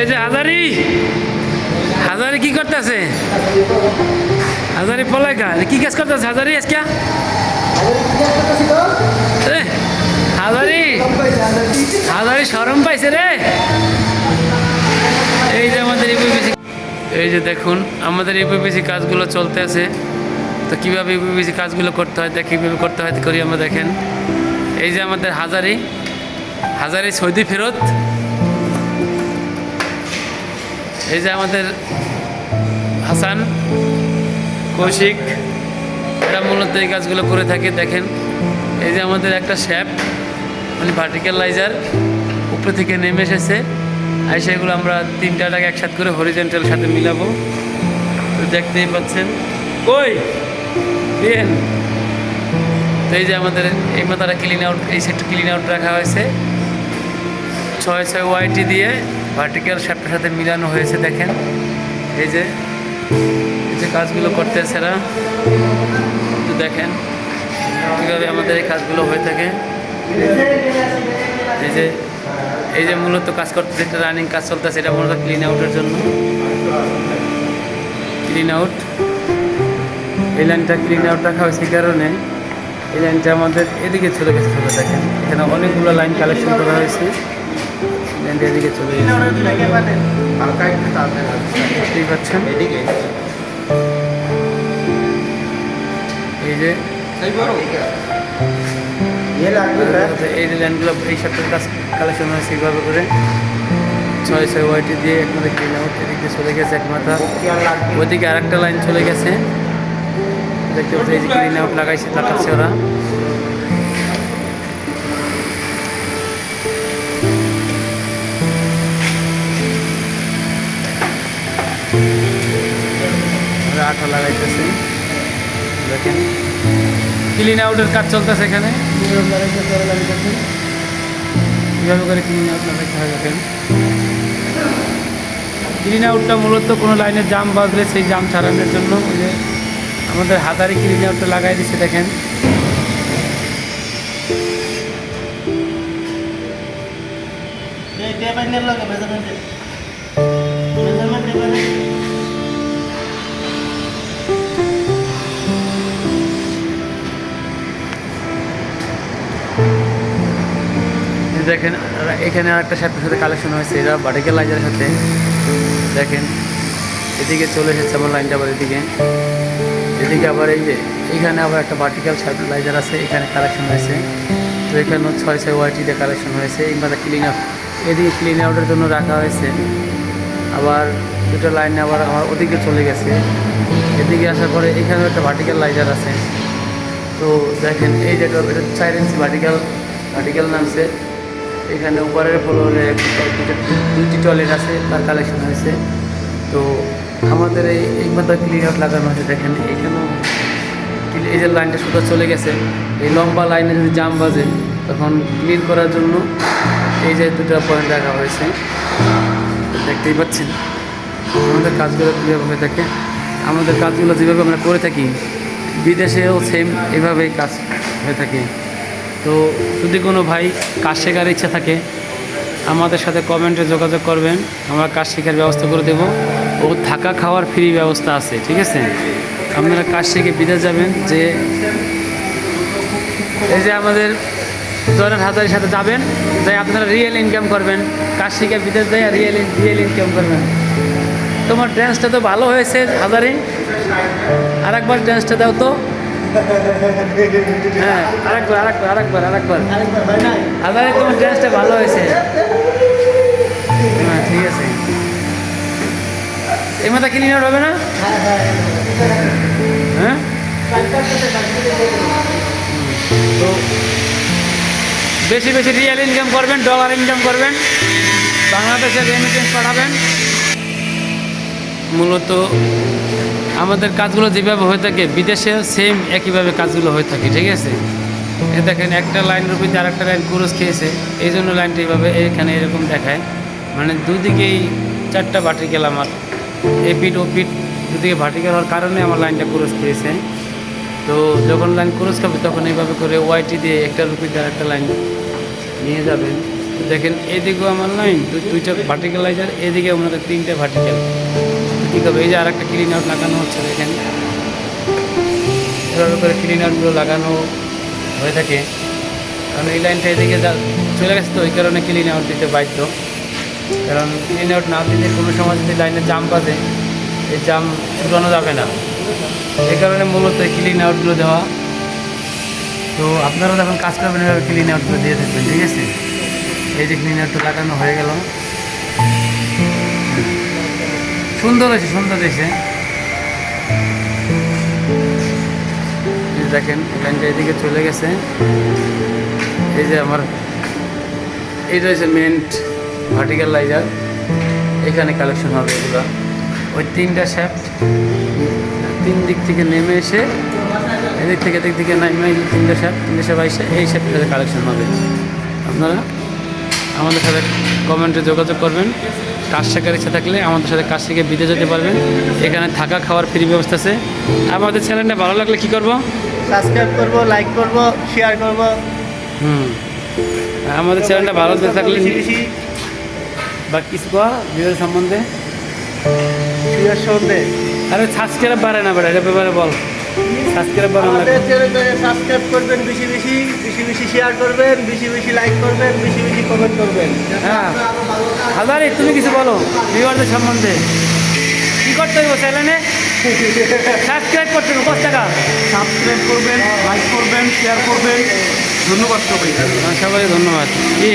এই যে হাজারি হাজারি কি করতেছে? হাজারি পলাইকা কি কাজ করতেছে হাজারি আজকে? হাজারি হাজারি সরম পাইছে রে। এই যে আমাদের ইউপিপিসি এই যে দেখুন, আমাদের ইউপিপিসি কাজগুলো চলতে আছে। তো কীভাবে ইউপিপিসি কাজগুলো করতে হয় তা কীভাবে করতে হয়, করি আমরা দেখেন। এই যে আমাদের হাজারি হাজারি সৌদি ফেরত। এই যে আমাদের হাসান, কৌশিক, এরা মূলত এই কাজগুলো করে থাকে, দেখেন। এই যে আমাদের একটা শ্যাপ মানে ভার্টিক্যালাইজার উপরে থেকে নেমে এসেছে। আর সেগুলো আমরা তিনটাটাকে একসাথে করে হরিজেন্টাল সাথে মিলাবো। তো দেখতেই পাচ্ছেন। কই? তো এই যে আমাদের এই মাথাটা ক্লিন আউট এই সেটটা ক্লিন আউট রাখা হয়েছে। ছয় ছয় ওয়াইটি দিয়ে ভার্টিক্যাল শ্যাপটার সাথে মিলানো হয়েছে, দেখেন। এই যে এই যে কাজগুলো করতে এরা। একটু দেখেন কীভাবে আমাদের এই কাজগুলো হয়ে থাকে। এই যে এই যে মূলত কাজ করতেছে, একটা রানিং কাজ চলতেছে, এটা মূলত ক্লিন আউটের জন্য। ক্লিন আউট এই লাইনটা ক্লিন আউট রাখা হয়েছে কারণে। এই লাইনটা আমাদের এদিকে চলে গেছে, চলে দেখেন। এখানে অনেকগুলো লাইন কালেকশন করা হয়েছে। লাইনটা এদিকে চলে হালকা একটু টানতে দেখতেই পাচ্ছেন? এদিকে এই যে এই যে এই কালেকশন হয়েছে করে। ছয় ছয় ওয়াইটি দিয়ে এদিকে চলে গেছে আরেকটা লাইন চলে গেছে। দেখতে পাচ্ছি এই যে ক্লিন আউট লাগাইছে লাগাচ্ছে ওরা। আঠা লাগাইতেছে। দেখেন। ক্লিন আউটের কাজ চলতেছে এখানে। কীভাবে করে ক্লিন আউট লাগাইতে হয়, দেখেন। ক্লিন আউটটা মূলত কোনো লাইনে জাম বাজলে সেই জাম ছাড়ানোর জন্য ওই যে আমাদের হাতারি ক্লিন আউটটা লাগাই দিচ্ছে দেখেন। এই দেখেন, এখানে আরেকটা সাথে সাথে কালেকশন হয়েছে, এরা ভার্টিক্যাল লাইনের সাথে। দেখেন, এদিকে চলে এসেছে আমার লাইনটা আবার এদিকে। এদিকে আবার এই যে, এখানে আবার একটা ভার্টিক্যাল লাইজার আছে, এখানে কালেকশন হয়েছে। তো এখানেও ছয় ছয় ওয়াইটিতে কালেকশন হয়েছে এই মাথা ক্লিন আপ এদিকে ক্লিন আউটের জন্য রাখা হয়েছে। আবার দুটো লাইন আবার আমার ওদিকে চলে গেছে। এদিকে আসার পরে এখানেও একটা ভার্টিক্যাল লাইজার আছে। তো দেখেন, এই যে এটা এটা চার ইঞ্চি ভার্টিক্যাল ভার্টিক্যাল নামছে। এখানে উপরের ফ্লোরে দুটি টয়লেট আছে, তার কালেকশন হয়েছে। তো আমাদের এই মাথা ক্লিন আউট লাগানো হয়েছে দেখেন এইখানেও ক্লি- এই যে লাইনটা সুতো চলে গেছে, এই লম্বা লাইনে যদি জাম বাজে, তখন ক্লিন করার জন্য এই যে দুটো পয়েন্ট রাখা হয়েছে। দেখতেই পাচ্ছেন, আমাদের কাজগুলো কীভাবে থাকে। আমাদের কাজগুলো যেভাবে আমরা করে থাকি, বিদেশেও সেম এভাবেই কাজ হয়ে থাকে। তো যদি কোনো ভাই কাজ শেখার ইচ্ছা থাকে, আমাদের সাথে কমেন্টে যোগাযোগ করবেন, আমরা কাজ শেখার ব্যবস্থা করে দেব। ও থাকা খাওয়ার ফ্রি ব্যবস্থা আছে, ঠিক আছে? আপনারা কাজ শিখে বিদেশ যাবেন, যে এই যে আমাদের ধরেন হাজারের সাথে যাবেন তাই আপনারা রিয়েল ইনকাম করবেন, কাজ শিখে বিদেশ যায় রিয়েল রিয়েল ইনকাম করবেন। তোমার ড্যান্সটা তো ভালো হয়েছে, হাজারে। আরেকবার ড্যান্সটা দাও তো। হ্যাঁ আরেকবার ভালো হয়েছে। হ্যাঁ ঠিক আছে। এই মাথা হবে না? হ্যাঁ? তো বেশি বেশি রিয়েল ইনকাম করবেন ডলার ইনকাম করবেন বাংলাদেশে রেমিটেন্স পাঠাবেন। মূলত আমাদের কাজগুলো যেভাবে হয়ে থাকে, বিদেশে সেম একইভাবে কাজগুলো হয়ে থাকে, ঠিক আছে? এ দেখেন, একটা লাইনের উপর দিয়ে আরেকটা লাইন ক্রুজ খেয়েছে, এই জন্য লাইনটা এইভাবে এখানে এরকম দেখায়। মানে দুদিকেই চারটা ভার্টিক্যাল আমার এ পিট ও পিট দুদিকে ভার্টিক্যাল হওয়ার কারণে আমার লাইনটা ক্রুজ খেয়েছে। তো যখন লাইন ক্রুজ খাবে, তখন এইভাবে করে ওয়াইটি দিয়ে একটা রুপি আর একটা লাইন নিয়ে যাবেন। দেখেন, এদিকেও আমার লাইন দুইটা ভার্টিক্যালাইজার এদিকে আমাদের তিনটে ভার্টিক্যাল কী করবে এই যে আর একটা ক্লিন আউট লাগানো হচ্ছে দেখেন। এভাবে করে ক্লিন আউটগুলো লাগানো হয়ে থাকে। কারণ এই লাইনটা এদিকে চলে গেছে তো, ওই কারণে ক্লিন আউট দিতে বাধ্য। কারণ ক্লিন আউট না দিলে কোনো সময় যদি লাইনে জাম বাজে এই জাম ছুটানো যাবে না। এই কারণে মূলত ক্লিন আউটগুলো দেওয়া। তো আপনারা যখন কাজ করবেন, এভাবে ক্লিন আউটগুলো দিয়ে থাকবেন, ঠিক আছে? এই যে ক্লিন আউটটা লাগানো হয়ে গেল। সুন্দর হয়েছে সুন্দর হয়েছে দেখেন লাইনটা এদিকে চলে গেছে। এই যে আমার এইটা হচ্ছে মেন্ট ভার্টিক্যাল লাইজার এখানে কালেকশন হবে এগুলো। ওই তিনটা শ্যাফট তিন দিক থেকে নেমে এসে, এদিক থেকে এদিক থেকে নেমে তিনটা শ্যাফট তিনটে শ্যাফট এসে এই শ্যাফটের কালেকশন হবে। আপনারা আমাদের সাথে কমেন্টে যোগাযোগ করবেন। কাজ শেখার ইচ্ছা থাকলে আমাদের সাথে কাজ শিখে বিদেশ যেতে পারবেন। এখানে থাকা খাওয়ার ফ্রি ব্যবস্থা আছে। আমাদের চ্যানেলটা ভালো লাগলে কি করব? সাবস্ক্রাইব করব লাইক করব শেয়ার করব। হুম। আমাদের চ্যানেলটা ভালো থাকলে বা কিছু ভিডিওর সম্বন্ধে? শুনবে আরে সাবস্ক্রাইব বাড়ে না বাড়ে এটা ব্যাপারে বল। সাবস্ক্রাইব আমাদের চ্যানেলে সাবস্ক্রাইব করবেন বেশি বেশি বেশি বেশি শেয়ার করবেন বেশি বেশি লাইক করবেন বেশি বেশি কমেন্ট করবেন। হ্যাঁ। হাজারি তুমি কিছু বলো ভিউয়ারদের সম্বন্ধে। কী করতে হইব চ্যানেলে? সাবস্ক্রাইব করতে হবে কত টাকা? সাবস্ক্রাইব করবেন লাইক করবেন শেয়ার করবেন। ধন্যবাদ সবাই সবাই ধন্যবাদ। কি?